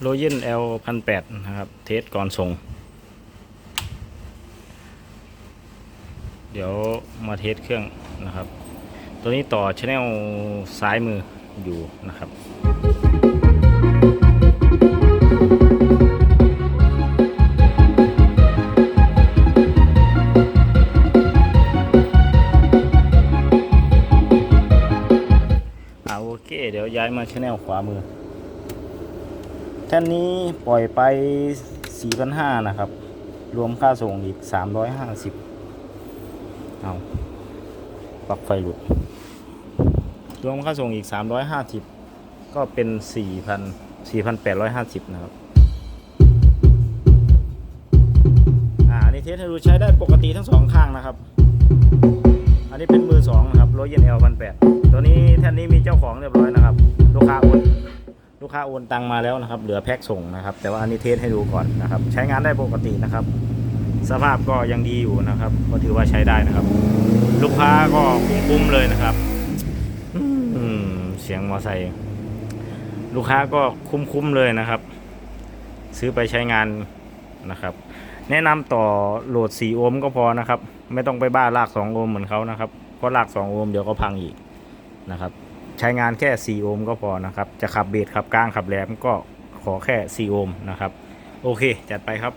โรเยน L พันแปดนะครับ เทสก่อนส่ง เดี๋ยวมาเทสเครื่องนะครับ ตัวนี้ต่อชแนลซ้ายมืออยู่นะครับอ่าโอเค เดี๋ยวย้ายมาชแนลขวามือ แท่นนี้ปล่อยไป 4,500 นะครับ รวมค่าส่งอีก 350 เอาปลั๊กไฟหลุด รวมค่าส่งอีก 350 ก็เป็น 4,000 4,850 นะครับอ่าอันนี้เทสให้ดูใช้ได้ปกติทั้งสองข้างนะครับ อันนี้เป็นมือสองนะครับโรเยนเอลพันแปดตัวนี้แท่นนี้มีเจ้าของเรียบร้อยนะครับ ลูกค้าโอน ลูกค้าโอนตังมาแล้วนะครับ เหลือแพ็คส่งนะครับ แต่ว่าอันนี้เทสให้ดูก่อนนะครับ ใช้งานได้ปกตินะครับ สภาพก็ยังดีอยู่นะครับ ก็ถือว่าใช้ได้นะครับ ลูกค้าก็คุ้มๆเลยนะครับอืเสียงมอไซค์ลูกค้าก็คุ้มๆเลยนะครับ ซื้อไปใช้งานนะครับ แนะนำต่อโหลด 4 โอห์มก็พอนะครับ ไม่ต้องไปบ้าลาก 2 โอห์มเหมือนเขานะครับเพราะลาก 2 โอห์มเดี๋ยวก็พังอีกนะครับ ใช้งานแค่ 4 โอห์มก็พอนะครับ จะขับเบสขับกลางขับแหลมก็ขอแค่ 4 โอห์มนะครับ โอเค จัดไปครับ